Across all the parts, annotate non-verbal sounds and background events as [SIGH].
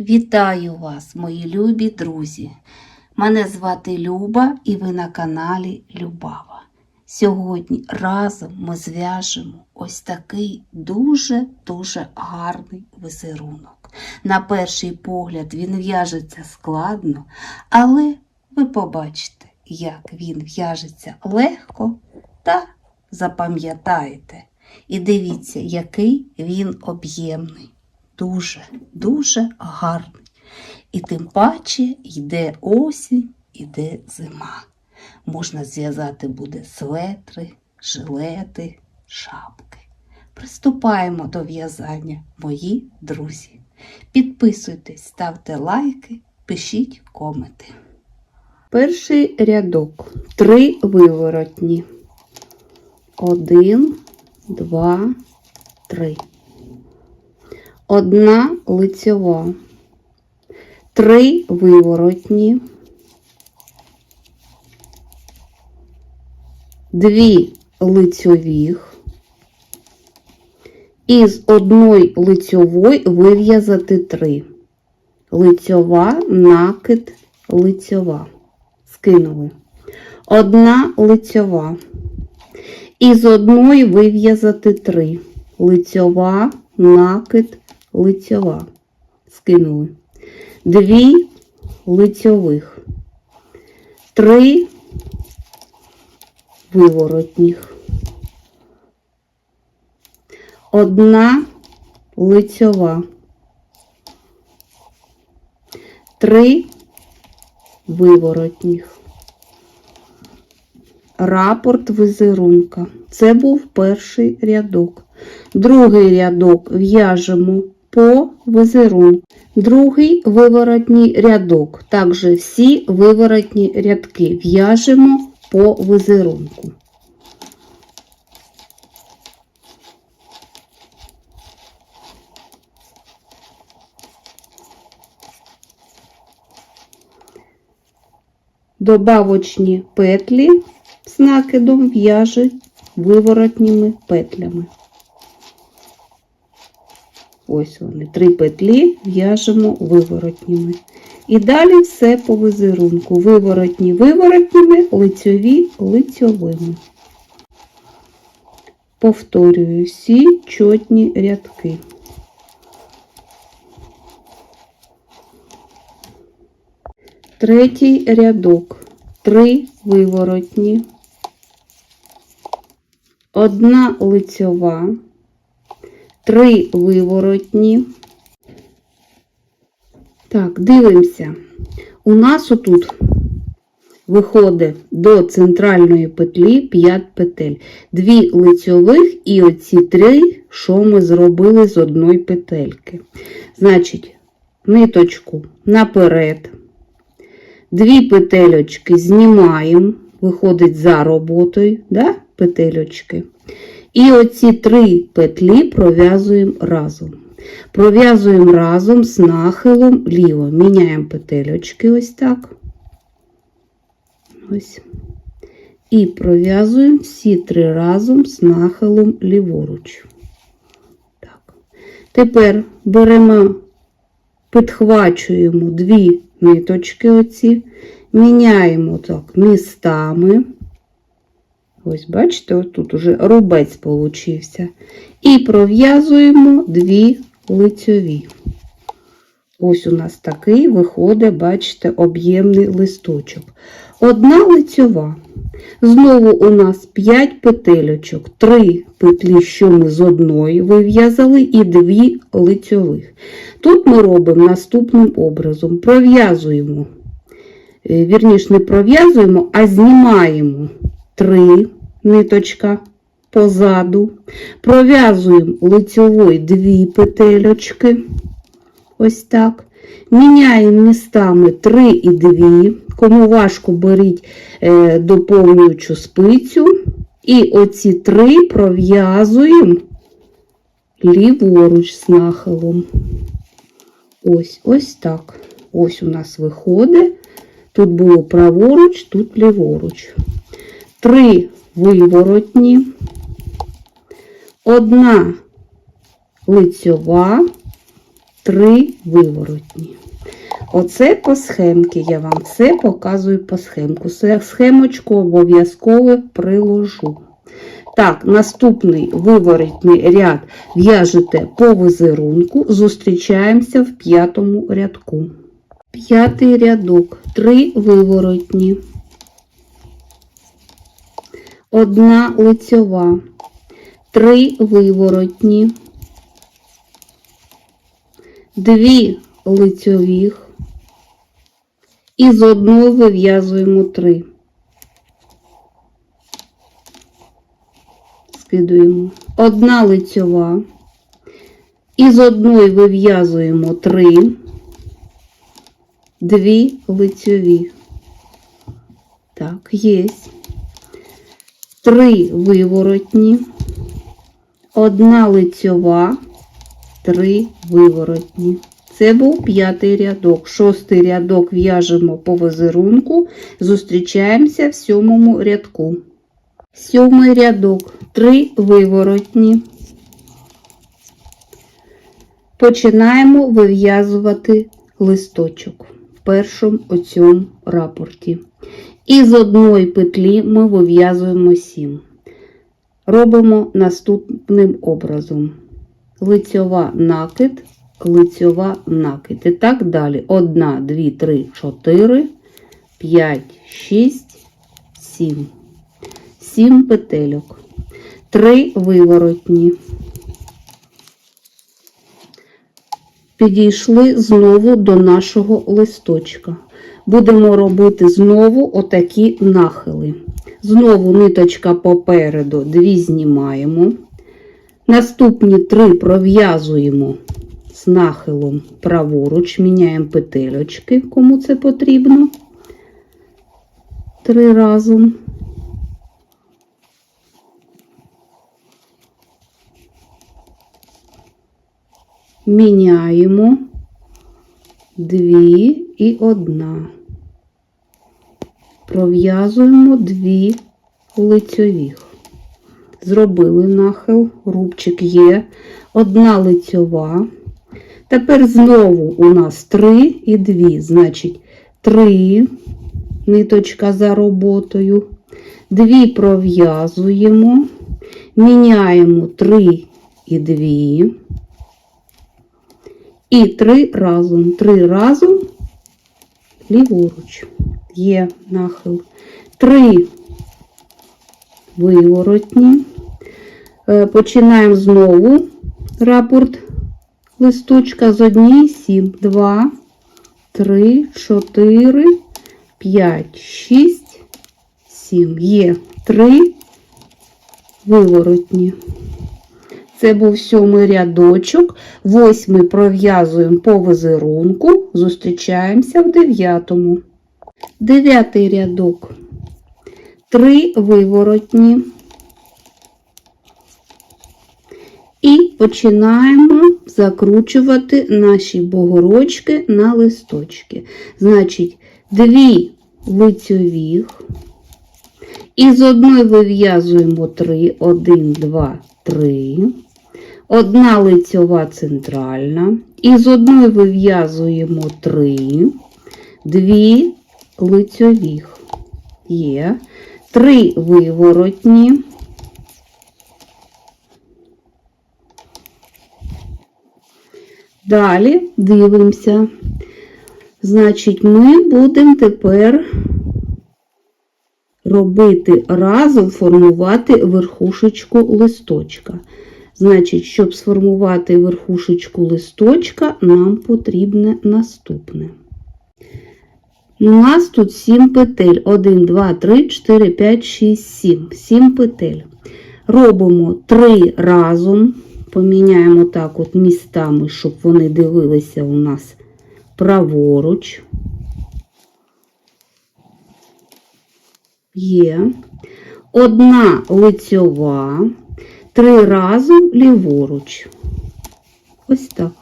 Вітаю вас, мої любі друзі! Мене звати Люба і ви на каналі Любава. Сьогодні разом ми зв'яжемо ось такий дуже-дуже гарний візерунок. На перший погляд він в'яжеться складно, але ви побачите, як він в'яжеться легко та запам'ятаєте. І дивіться, який він об'ємний дуже, дуже гарний. І тим паче йде осінь, іде зима. Можна зв'язати буде светри, жилети, шапки. Приступаємо до в'язання, мої друзі. Підписуйтесь, ставте лайки, пишіть коменти. Перший рядок. Три виворотні. Один, два, три одна лицьова, три виворотні, дві лицьових, із одної лицьової вив'язати три. Лицьова, накид, лицьова. Скинули. Одна лицьова. Із одної вив'язати три. Лицьова, накид, лицьова. Скинули. Дві лицьових. Три виворотніх. Одна лицьова. Три виворотніх. Рапорт візерунка. Це був перший рядок. Другий рядок в'яжемо по візерунку. Другий виворотній рядок. Також всі виворотні рядки в'яжемо по візерунку. Добавочні петлі з накидом в'яже виворотніми петлями. Ось вони, три петлі в'яжемо виворотніми. І далі все по візерунку. Виворотні виворотніми, лицьові лицьовими. Повторюю всі чотні рядки. Третій рядок. Три виворотні, одна лицьова, три виворотні. Так, дивимося. У нас отут виходить до центральної петлі 5 петель. Дві лицьових і оці три, що ми зробили з одної петельки. Значить, ниточку наперед. Дві петельочки знімаємо, виходить за роботою, да, петельочки. І оці три петлі пров'язуємо разом. Пров'язуємо разом з нахилом ліво. Міняємо петельочки ось так. Ось. І пров'язуємо всі три разом з нахилом ліворуч. Так. Тепер беремо, підхвачуємо дві ниточки оці, міняємо так містами. Ось, бачите, тут уже рубець получився. І пров'язуємо дві лицьові. Ось у нас такий виходить, бачите, об'ємний листочок. Одна лицьова. Знову у нас 5 петельочок, 3 петлі, що ми з одної вив'язали, і 2 лицьових. Тут ми робимо наступним образом: пров'язуємо, е, вірніше, не пров'язуємо, а знімаємо 3 ниточка позаду, пров'язуємо лицьовою 2 петельочки. Ось так. Міняємо містами 3 і 2. Кому важко беріть е, доповнюючу спицю. І оці три пров'язуємо ліворуч з нахилом. Ось ось так. Ось у нас виходить. Тут було праворуч, тут ліворуч. Три виворотні, одна лицьова, три виворотні. Оце по схемці. Я вам все показую по схемку. Схемочку обов'язково приложу. Так, наступний виворотний ряд в'яжете по візерунку, зустрічаємося в п'ятому рядку. П'ятий рядок, три виворотні, Одна лицьова, три виворотні, дві лицьових і з одної вив'язуємо три. Скидуємо Одна лицьова, і з одної вив'язуємо 3, 2 лицьові. Так, єсть. Три виворотні, одна лицьова, три виворотні. Це був п'ятий рядок. Шостий рядок в'яжемо по визерунку, зустрічаємося в сьомому рядку. Сьомий рядок, три виворотні. Починаємо вив'язувати листочок в першому оцьому рапорті. І з одної петлі ми вив'язуємо 7. Робимо наступним образом: лицьова накид, лицьова накид. І так далі. 1, 2, 3, 4, 5, 6, 7. 7 петельок. 3 виворотні. Підійшли знову до нашого листочка. Будемо робити знову отакі нахили. Знову ниточка попереду, дві знімаємо. Наступні три пров'язуємо з нахилом праворуч, міняємо петельочки, кому це потрібно. Три разом. Міняємо дві і одна. Пров'язуємо дві лицьових. Зробили нахил, рубчик є, одна лицьова. Тепер знову у нас три і дві, значить, три ниточка за роботою. Дві пров'язуємо, міняємо три і дві. І три разом. Три разом ліворуч. Є нахил. Три виворотні. Е, Починаємо знову рапорт листочка з однієї сім. Два, три, чотири, п'ять, шість, сім. Є три виворотні. Це був сьомий рядочок. Восьмий пров'язуємо по візерунку, зустрічаємося в дев'ятому. Дев'ятий рядок. Три виворотні. І починаємо закручувати наші богорочки на листочки. Значить, дві лицьових. І з одної вив'язуємо три, один, два, три. Одна лицьова центральна. І з одної вив'язуємо три, дві лицьових. Є. Три виворотні. Далі дивимося. Значить, ми будемо тепер робити разом формувати верхушечку листочка. Значить, щоб сформувати верхушечку листочка, нам потрібне наступне. У нас тут 7 петель. 1, 2, 3, 4, 5, 6, 7. 7 петель. Робимо 3 разом. Поміняємо так от містами, щоб вони дивилися у нас праворуч. Є. Одна лицьова, три разом ліворуч. Ось так.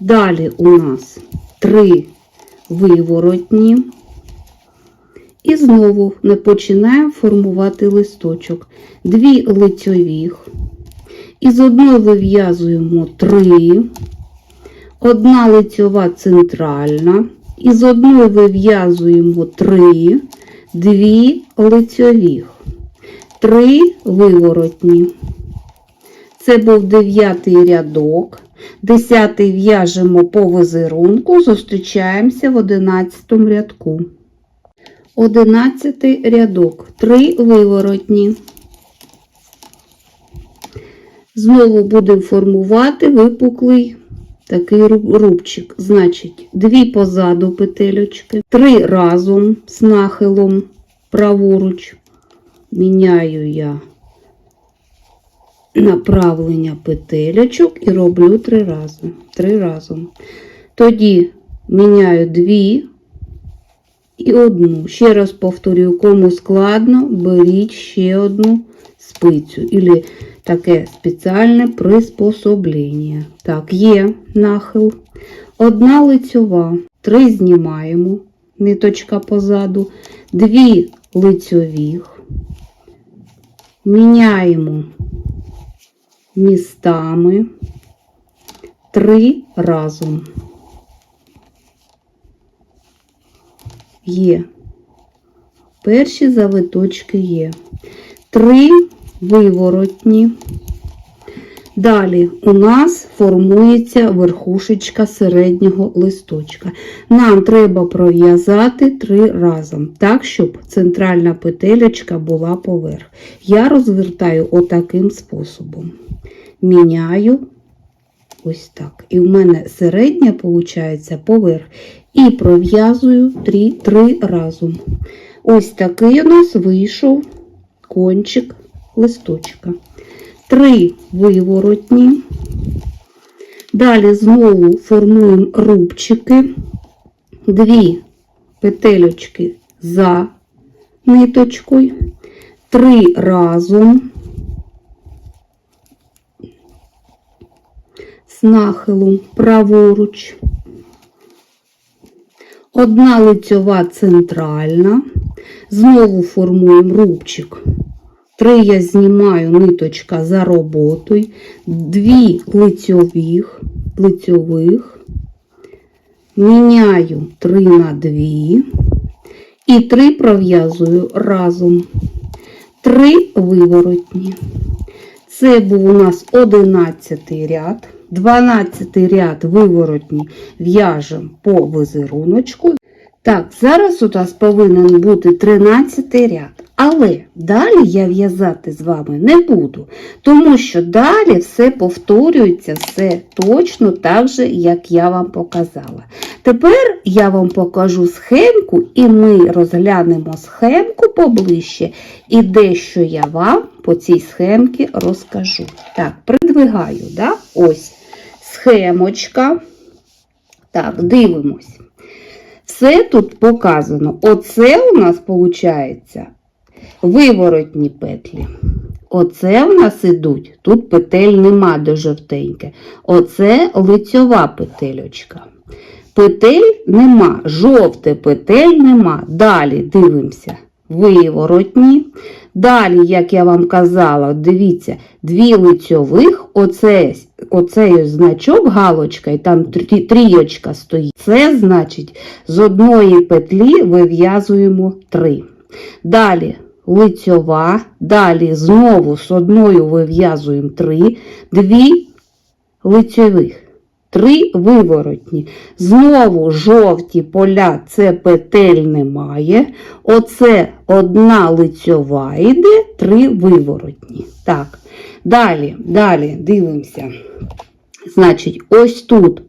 Далі у нас три виворотні. І знову не починаємо формувати листочок. Дві лицьових. І з одної вив'язуємо три, Одна лицьова центральна. Із одної вив'язуємо три, дві лицьових, три виворотні. Це був дев'ятий рядок. Десятий в'яжемо по візерунку, зустрічаємося в одинадцятому рядку. Одинадцятий рядок, три виворотні. Знову будемо формувати випуклий такий рубчик. Значить, дві позаду петельочки, три разом з нахилом праворуч. Міняю я направлення петелечок і роблю три рази. Три разом. Тоді міняю дві і одну. Ще раз повторюю, кому складно, беріть ще одну спицю. Ілі таке спеціальне приспособлення. Так, є нахил. Одна лицьова. Три знімаємо. Ниточка позаду. Дві лицьових. Міняємо містами. Три разом. Є. Перші завиточки є. Три виворотні. Далі у нас формується верхушечка середнього листочка. Нам треба пров'язати три разом, так, щоб центральна петелечка була поверх. Я розвертаю отаким способом. Міняю ось так. І в мене середня, виходить, поверх. І пров'язую три, три разом. Ось такий у нас вийшов кончик листочка. Три виворотні. Далі знову формуємо рубчики, дві петельочки за ниточкою, три разом з нахилом праворуч. Одна лицьова центральна. Знову формуємо рубчик. Три я знімаю ниточка за роботою, дві лицьових, лицьових, міняю 3 на 2 і 3 пров'язую разом. 3 виворотні. Це був у нас 11 ряд. 12 ряд виворотні в'яжемо по візеруночку. Так, зараз у нас повинен бути 13 ряд. Але далі я в'язати з вами не буду, тому що далі все повторюється, все точно так же, як я вам показала. Тепер я вам покажу схемку, і ми розглянемо схемку поближче, і дещо я вам по цій схемці розкажу. Так, придвигаю, да? ось схемочка. Так, дивимось. Все тут показано. Оце у нас виходить виворотні петлі. Оце в нас ідуть, тут петель нема до жовтеньке. Оце лицьова петельочка. Петель нема, жовте петель нема. Далі дивимося. Виворотні. Далі, як я вам казала, дивіться, дві лицьових, оце, оцей значок, галочка, і там трі- трійочка стоїть. Це значить, з одної петлі вив'язуємо три. Далі лицьова, далі знову з одною вив'язуємо три, дві лицьових. Три виворотні. Знову жовті поля, це петель немає. Оце одна лицьова йде, три виворотні. Так. Далі, далі дивимося. Значить, ось тут.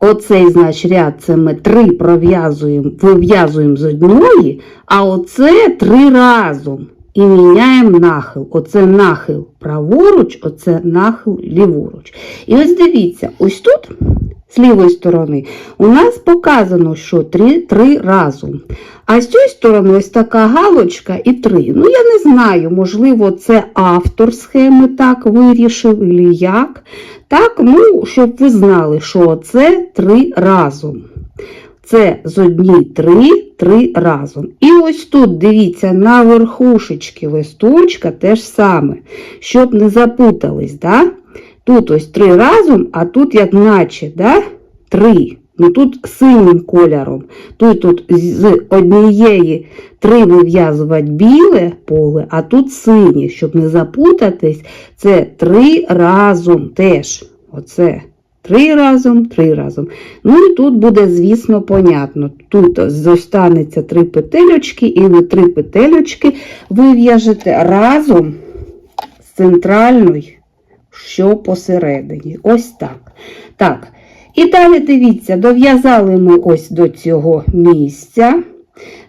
Оцей, значить, ряд це ми три пров'язуємо, вив'язуємо з однієї, а оце три разом. І міняємо нахил. Оце нахил праворуч, оце нахил ліворуч. І ось дивіться, ось тут, з лівої сторони, у нас показано, що три, три разом. А з цієї сторони ось така галочка і три. Ну, я не знаю, можливо, це автор схеми так вирішив, і як. Так, ну, щоб ви знали, що це три разом. Це з одні три, три разом. І ось тут, дивіться, на верхушечки листочка теж саме, щоб не запутались. Да? Тут ось три разом, а тут як наче, да? три. Ну тут синім кольором. Тут, тут з однієї три вив'язувати біле поле, а тут синє, щоб не запутатись, це три разом теж. Оце. Три разом, три разом. Ну і тут буде, звісно, понятно. Тут зостанеться три петельочки, і ви три петельочки вив'яжете разом з центральною, що посередині. Ось так. Так. І далі дивіться, дов'язали ми ось до цього місця.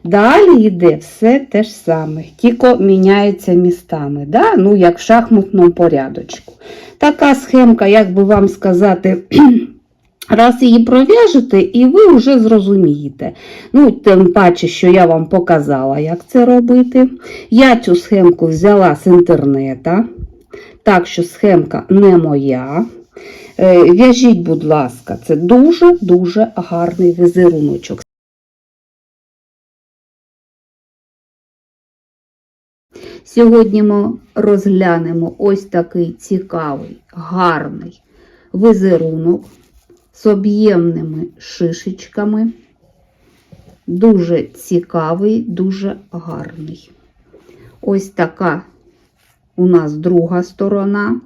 Далі йде все те ж саме, тільки міняється містами, да? ну, як в шахматному порядочку. Така схемка, як би вам сказати, [CLEARS THROAT] раз її пров'яжете, і ви вже зрозумієте. Ну, тим паче, що я вам показала, як це робити. Я цю схемку взяла з інтернета, так що схемка не моя. Е, В'яжіть, будь ласка, це дуже-дуже гарний візеруночок. Сьогодні ми розглянемо ось такий цікавий, гарний візерунок з об'ємними шишечками. Дуже цікавий, дуже гарний. Ось така у нас друга сторона,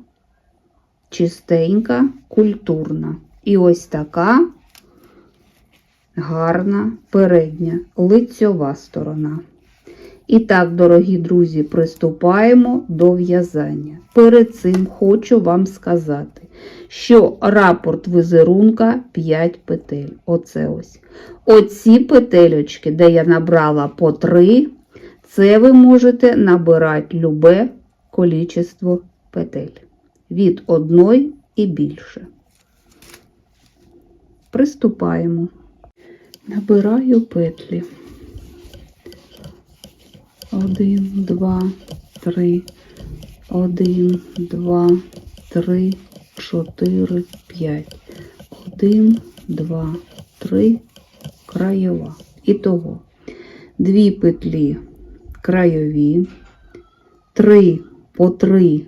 чистенька, культурна. І ось така гарна передня лицьова сторона. І так, дорогі друзі, приступаємо до в'язання. Перед цим хочу вам сказати, що рапорт візерунка 5 петель. Оце ось. Оці петельочки, де я набрала по 3, це ви можете набирати любе количество петель. Від одної і більше. Приступаємо. Набираю петлі. Один, два, три, один, два, три, чотири, п'ять. Один, два, три, краєва. Ітого. Дві петлі краєві, три по три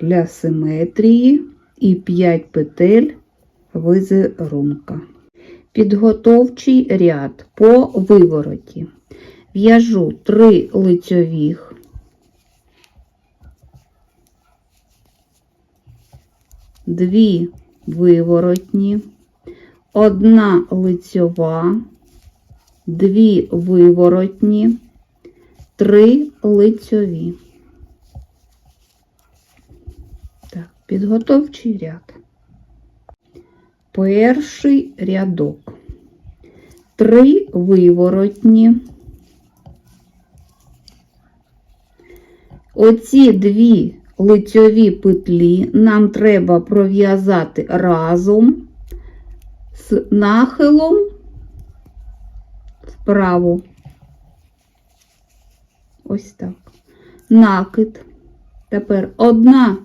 для симетрії і 5 петель візерунка. Підготовчий ряд по вивороті. В'яжу 3 лицьових, дві виворотні, одна лицьова, дві виворотні, три лицьові. Так, підготовчий ряд. Перший рядок. Три виворотні. Оці дві лицьові петлі нам треба пров'язати разом з нахилом вправо. Ось так. Накид. Тепер одна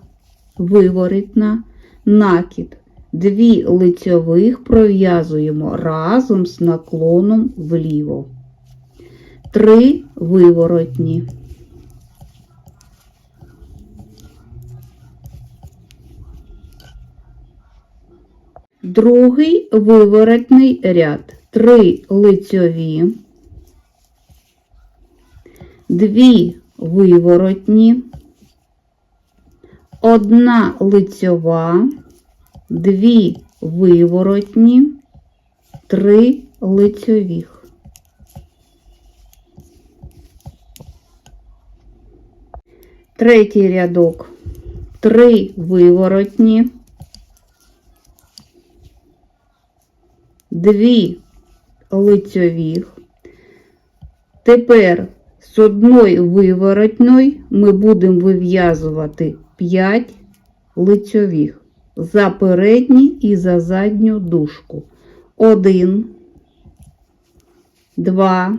виворітна, накид. Дві лицьових пров'язуємо разом з наклоном вліво. Три виворотні. Другий виворотний ряд. Три лицьові, дві виворотні, одна лицьова, дві виворотні, три лицьових. Третій рядок. Три виворотні. дві лицьових. Тепер з одної виворотної ми будемо вив'язувати 5 лицьових за передню і за задню дужку. 1, 2,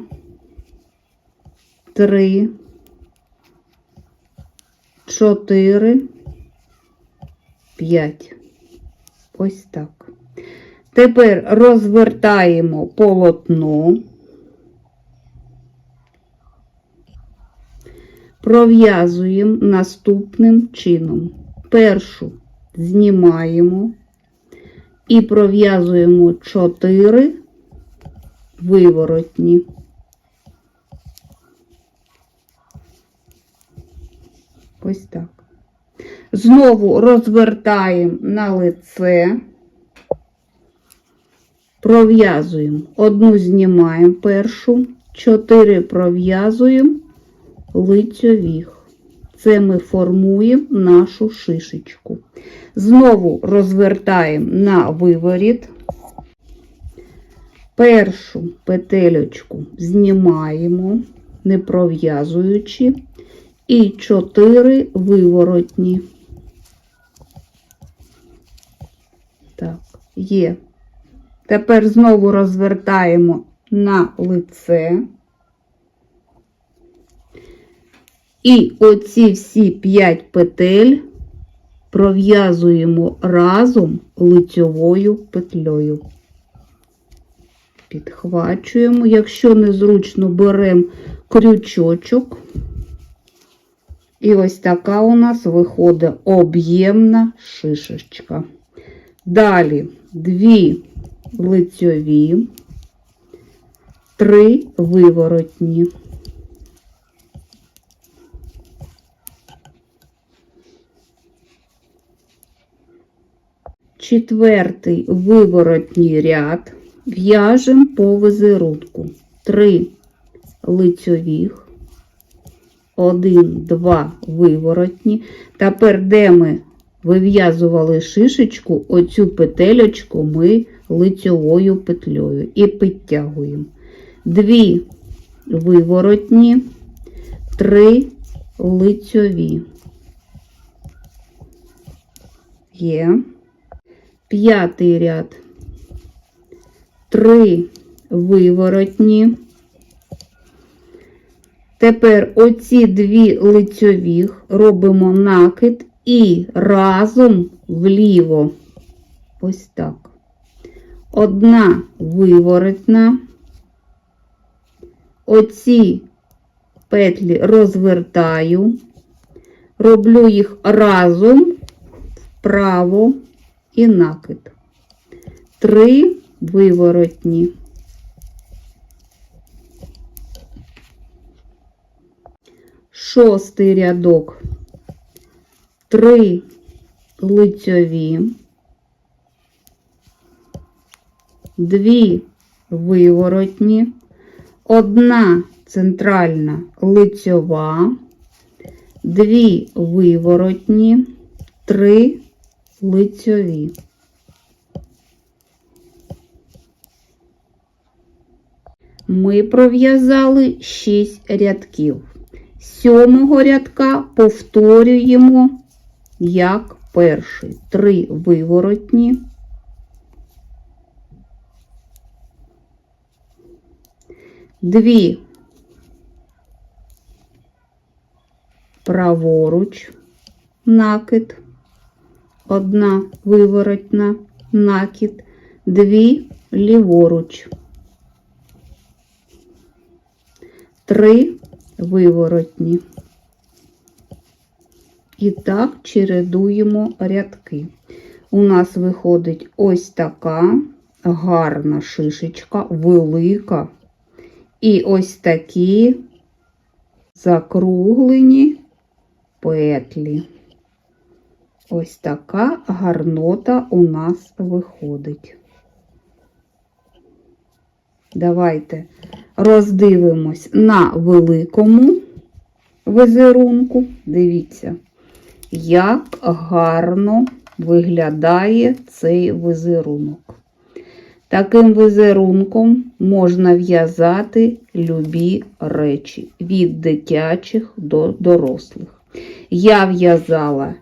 3, 4, 5. Ось так. Тепер розвертаємо полотно, пров'язуємо наступним чином. Першу знімаємо і пров'язуємо 4 виворотні. Ось так. Знову розвертаємо на лице, пров'язуємо. Одну знімаємо першу, 4 пров'язуємо лицьових. Це ми формуємо нашу шишечку. Знову розвертаємо на виворіт. Першу петельочку знімаємо, не пров'язуючи, і 4 виворотні. Так, є. Тепер знову розвертаємо на лице. І оці всі 5 петель пров'язуємо разом лицьовою петлею. Підхвачуємо, якщо незручно, беремо крючочок. І ось така у нас виходить об'ємна шишечка. Далі дві лицьові, три виворотні. Четвертий виворотній ряд в'яжемо по визерунку. Три лицьових, один, два виворотні. Тепер, де ми вив'язували шишечку, оцю петельочку ми лицьовою петлею і підтягуємо. Дві виворотні, три лицьові. Є. П'ятий ряд. Три виворотні. Тепер оці дві лицьових робимо накид і разом вліво. Ось так. Одна виворотна. Оці петлі розвертаю, роблю їх разом вправо і накид. Три виворотні. Шостий рядок. Три лицьові, дві виворотні, одна центральна лицьова, дві виворотні, три лицьові. Ми пров'язали 6 рядків. З Сьомого рядка повторюємо як перший. Три виворотні, дві праворуч, накид, одна виворотна, накид, дві ліворуч, три виворотні. І так чередуємо рядки. У нас виходить ось така гарна шишечка, велика. І ось такі закруглені петлі. Ось така гарнота у нас виходить. Давайте роздивимось на великому візерунку. Дивіться, як гарно виглядає цей візерунок. Таким візерунком можна в'язати любі речі від дитячих до дорослих. Я в'язала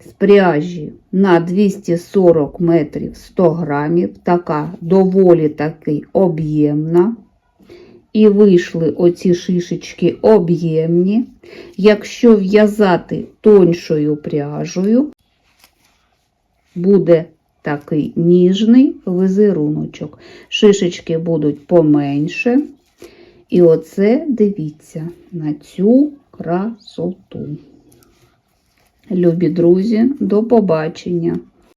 з пряжі на 240 метрів 100 грамів, така доволі таки об'ємна. І вийшли оці шишечки об'ємні. Якщо в'язати тоншою пряжею, буде такий ніжний визеруночок. Шишечки будуть поменше. І оце дивіться на цю красоту. Любі друзі, до побачення!